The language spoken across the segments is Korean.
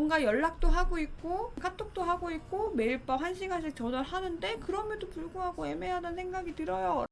뭔가 연락도 하고 있고 카톡도 하고 있고 매일 밤 1시간씩 전화를 하는데 그럼에도 불구하고 애매하다는 생각이 들어요.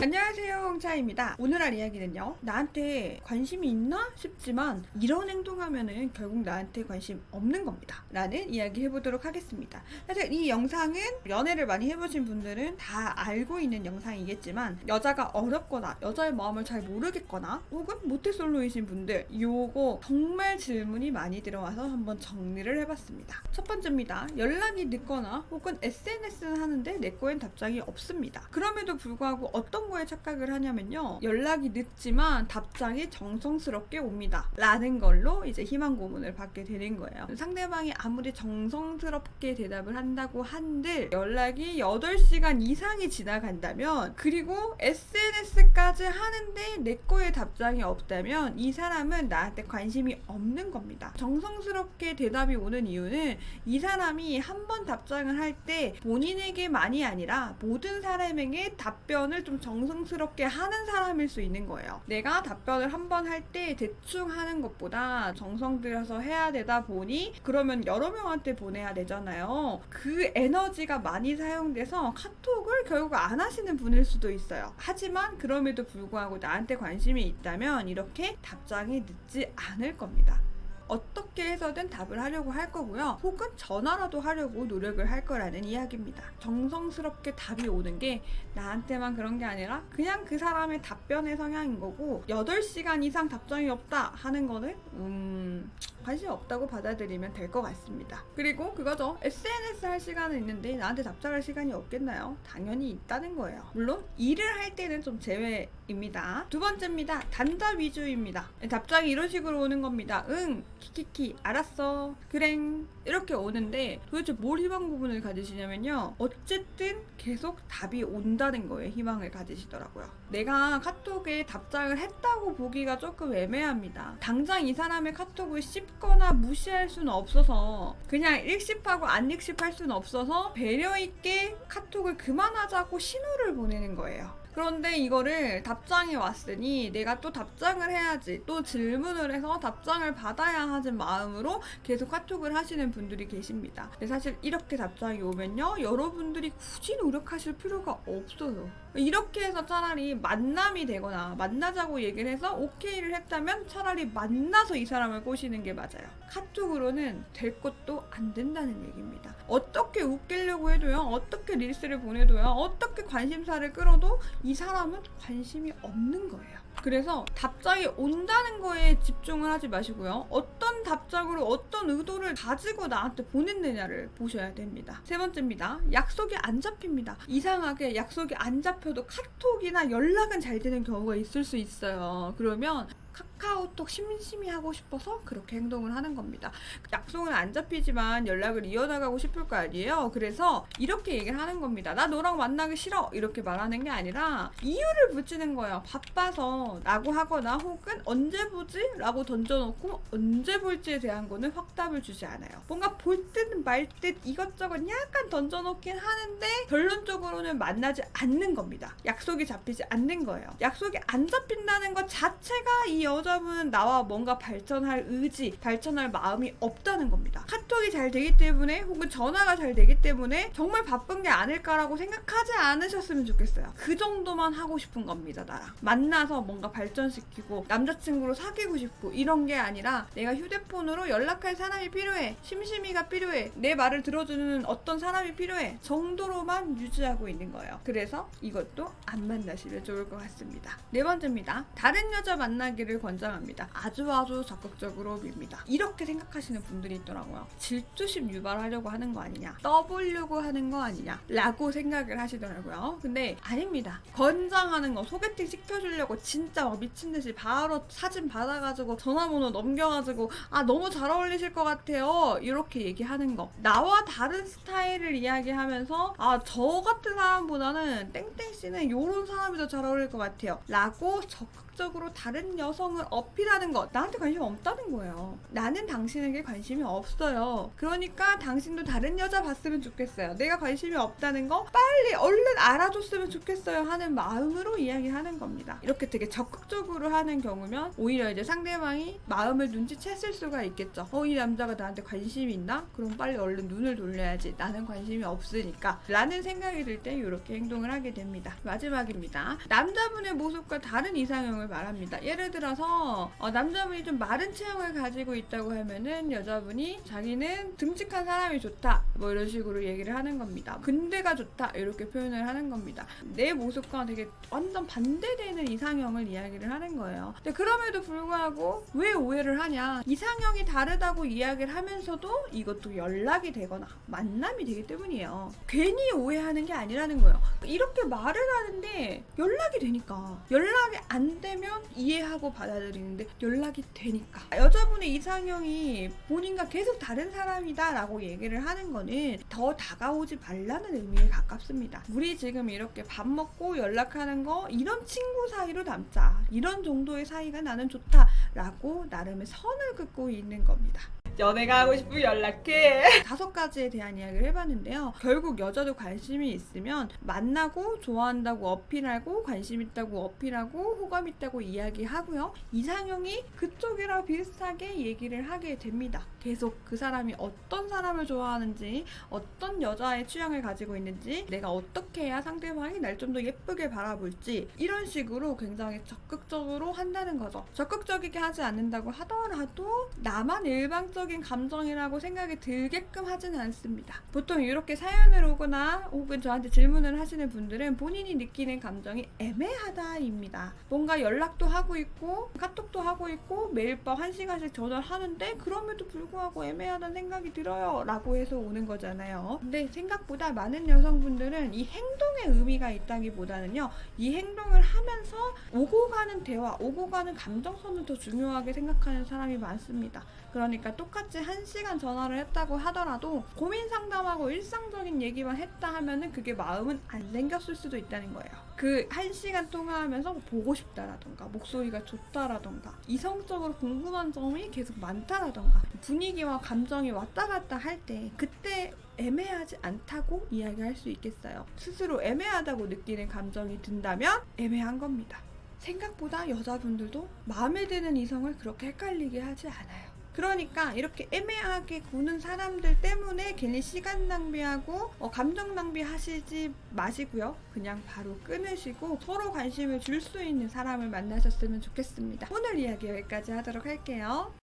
안녕하세요 홍차입니다. 오늘 할 이야기는요 나한테 관심이 있나 싶지만 이런 행동하면은 결국 나한테 관심 없는 겁니다. 라는 이야기 해보도록 하겠습니다. 사실 이 영상은 연애를 많이 해보신 분들은 다 알고 있는 영상이겠지만 여자가 어렵거나 여자의 마음을 잘 모르겠거나 혹은 모태솔로이신 분들 요거 정말 질문이 많이 들어와서 한번 정리를 해봤습니다. 첫 번째입니다. 연락이 늦거나 혹은 SNS는 하는데 내 거엔 답장이 없습니다. 그럼에도 불구하고 어떤 거에 착각을 하냐면요. 연락이 늦지만 답장이 정성스럽게 옵니다. 라는 걸로 이제 희망 고문을 받게 되는 거예요. 상대방이 아무리 정성스럽게 대답을 한다고 한들 연락이 8시간 이상이 지나간다면 그리고 SNS까지 하는데 내 거에 답장이 없다면 이 사람은 나한테 관심이 없는 겁니다. 정성스럽게 대답이 오는 이유는 이 사람이 한 번 답장을 할 때 본인에게만이 아니라 모든 사람에게 답변을 좀 정 성스럽게 하는 사람일 수 있는 거예요. 내가 답변을 한 번 할 때 대충 하는 것보다 정성 들여서 해야 되다 보니 그러면 여러 명한테 보내야 되잖아요. 그 에너지가 많이 사용돼서 카톡을 결국 안 하시는 분일 수도 있어요. 하지만 그럼에도 불구하고 나한테 관심이 있다면 이렇게 답장이 늦지 않을 겁니다. 어떻게 해서든 답을 하려고 할 거고요. 혹은 전화라도 하려고 노력을 할 거라는 이야기입니다. 정성스럽게 답이 오는 게 나한테만 그런 게 아니라 그냥 그 사람의 답변의 성향인 거고 8시간 이상 답장이 없다 하는 거는 음 관심 없다고 받아들이면 될 것 같습니다. 그리고 그거죠. SNS 할 시간은 있는데 나한테 답장할 시간이 없겠나요? 당연히 있다는 거예요. 물론 일을 할 때는 좀 제외입니다. 두 번째입니다. 단답 위주입니다. 답장이 이런 식으로 오는 겁니다. 응, 키키키, 알았어, 그랭 이렇게 오는데 도대체 뭘 희망 부분을 가지시냐면요. 어쨌든 계속 답이 온다는 거에 희망을 가지시더라고요. 내가 카톡에 답장을 했다고 보기가 조금 애매합니다. 당장 이 사람의 카톡을 씹 거나 무시할 수는 없어서 그냥 읽씹하고 안 읽씹할 수는 없어서 배려 있게 카톡을 그만하자고 신호를 보내는 거예요. 그런데 이거를 답장이 왔으니 내가 또 답장을 해야지 또 질문을 해서 답장을 받아야 하는 마음으로 계속 카톡을 하시는 분들이 계십니다. 근데 사실 이렇게 답장이 오면요 여러분들이 굳이 노력하실 필요가 없어요. 이렇게 해서 차라리 만남이 되거나 만나자고 얘기를 해서 오케이를 했다면 차라리 만나서 이 사람을 꼬시는 게 맞아요. 카톡으로는 될 것도 안 된다는 얘기입니다. 어떻게 웃기려고 해도요, 어떻게 릴스를 보내도요, 어떻게 관심사를 끌어도 이 사람은 관심이 없는 거예요. 그래서 답장이 온다는 거에 집중을 하지 마시고요. 어떤 답장으로 어떤 의도를 가지고 나한테 보냈느냐를 보셔야 됩니다. 세 번째입니다. 약속이 안 잡힙니다. 이상하게 약속이 안 잡혀도 카톡이나 연락은 잘 되는 경우가 있을 수 있어요. 그러면 카 카오톡 심심히 하고 싶어서 그렇게 행동을 하는 겁니다. 약속은 안 잡히지만 연락을 이어나가고 싶을 거 아니에요. 그래서 이렇게 얘기를 하는 겁니다. 나 너랑 만나기 싫어. 이렇게 말하는 게 아니라 이유를 붙이는 거예요. 바빠서 라고 하거나 혹은 언제 보지? 라고 던져놓고 언제 볼지에 대한 거는 확답을 주지 않아요. 뭔가 볼 듯 말 듯 이것저것 약간 던져놓긴 하는데 결론적으로는 만나지 않는 겁니다. 약속이 잡히지 않는 거예요. 약속이 안 잡힌다는 것 자체가 이 여자 분은 나와 뭔가 발전할 의지, 발전할 마음이 없다는 겁니다. 카톡이 잘 되기 때문에 혹은 전화가 잘 되기 때문에 정말 바쁜 게 아닐까라고 생각하지 않으셨으면 좋겠어요. 그 정도만 하고 싶은 겁니다, 나랑. 만나서 뭔가 발전시키고 남자친구로 사귀고 싶고 이런 게 아니라 내가 휴대폰으로 연락할 사람이 필요해. 심심이가 필요해. 내 말을 들어주는 어떤 사람이 필요해. 정도로만 유지하고 있는 거예요. 그래서 이것도 안 만나시면 좋을 것 같습니다. 네 번째입니다. 다른 여자 만나기를 권장합니다. 아주 아주 적극적으로 밉니다. 이렇게 생각하시는 분들이 있더라고요. 질투심 유발하려고 하는 거 아니냐? 떠보려고 하는 거 아니냐? 라고 생각을 하시더라고요. 근데 아닙니다. 권장하는 거 소개팅 시켜주려고 진짜 막 미친 듯이 바로 사진 받아가지고 전화번호 넘겨가지고 아 너무 잘 어울리실 것 같아요. 이렇게 얘기하는 거. 나와 다른 스타일을 이야기하면서 아 저 같은 사람보다는 땡땡 씨는 요런 사람이 더 잘 어울릴 것 같아요. 라고 적극 적극적으로 다른 여성을 어필하는 것 나한테 관심 없다는 거예요. 나는 당신에게 관심이 없어요. 그러니까 당신도 다른 여자 봤으면 좋겠어요. 내가 관심이 없다는 거 빨리 얼른 알아줬으면 좋겠어요 하는 마음으로 이야기하는 겁니다. 이렇게 되게 적극적으로 하는 경우면 오히려 이제 상대방이 마음을 눈치챘을 수가 있겠죠. 어, 이 남자가 나한테 관심이 있나? 그럼 빨리 얼른 눈을 돌려야지. 나는 관심이 없으니까. 라는 생각이 들 때 이렇게 행동을 하게 됩니다. 마지막입니다. 남자분의 모습과 다른 이상형을 말합니다. 예를 들어서 어, 남자분이 좀 마른 체형을 가지고 있다고 하면은 여자분이 자기는 듬직한 사람이 좋다. 뭐 이런 식으로 얘기를 하는 겁니다. 근대가 좋다. 이렇게 표현을 하는 겁니다. 내 모습과 되게 완전 반대되는 이상형을 이야기를 하는 거예요. 근데 그럼에도 불구하고 왜 오해를 하냐? 이상형이 다르다고 이야기를 하면서도 이것도 연락이 되거나 만남이 되기 때문이에요. 괜히 오해하는 게 아니라는 거예요. 이렇게 말을 하는데 연락이 되니까 연락이 안 되면 이해하고 받아들이는데 연락이 되니까 여자분의 이상형이 본인과 계속 다른 사람이다 라고 얘기를 하는 거는 더 다가오지 말라는 의미에 가깝습니다. 우리 지금 이렇게 밥 먹고 연락하는 거 이런 친구 사이로 담자. 이런 정도의 사이가 나는 좋다 라고 나름의 선을 긋고 있는 겁니다. 연애가 하고 싶으면 연락해. 다섯 가지에 대한 이야기를 해봤는데요. 결국 여자도 관심이 있으면 만나고 좋아한다고 어필하고 관심 있다고 어필하고 호감 있다고 이야기하고요. 이상형이 그쪽이랑 비슷하게 얘기를 하게 됩니다. 계속 그 사람이 어떤 사람을 좋아하는지, 어떤 여자의 취향을 가지고 있는지, 내가 어떻게 해야 상대방이 날 좀 더 예쁘게 바라볼지 이런 식으로 굉장히 적극적으로 한다는 거죠. 적극적이게 하지 않는다고 하더라도 나만 일방적 인 감정이라고 생각이 들게끔 하지는 않습니다. 보통 이렇게 사연을 오거나 혹은 저한테 질문을 하시는 분들은 본인이 느끼는 감정이 애매하다입니다. 뭔가 연락도 하고 있고 카톡도 하고 있고 매일 밤 1시간씩 전화를 하는데 그럼에도 불구하고 애매하다는 생각이 들어요 라고 해서 오는 거잖아요. 근데 생각보다 많은 여성분들은 이 행동에 의미가 있다기보다는요 이 행동을 하면서 오고 가는 대화, 오고 가는 감정선을 더 중요하게 생각하는 사람이 많습니다. 그러니까 똑 같이 한 시간 전화를 했다고 하더라도 고민 상담하고 일상적인 얘기만 했다 하면은 그게 마음은 안 생겼을 수도 있다는 거예요. 그한 시간 통화하면서 보고 싶다라던가 목소리가 좋다라던가 이성적으로 궁금한 점이 계속 많다라던가 분위기와 감정이 왔다 갔다 할 때 그때 애매하지 않다고 이야기할 수 있겠어요. 스스로 애매하다고 느끼는 감정이 든다면 애매한 겁니다. 생각보다 여자분들도 마음에 드는 이성을 그렇게 헷갈리게 하지 않아요. 그러니까 이렇게 애매하게 구는 사람들 때문에 괜히 시간 낭비하고 어, 감정 낭비하시지 마시고요. 그냥 바로 끊으시고 서로 관심을 줄 수 있는 사람을 만나셨으면 좋겠습니다. 오늘 이야기 여기까지 하도록 할게요.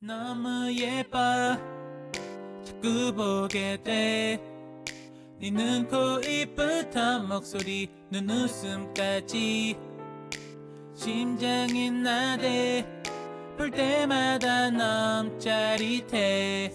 너무 예뻐 자꾸 보게 돼네 눈, 코, 입부터 목소리, 눈웃음까지 심장이 나대 볼 때마다 너무 짜릿해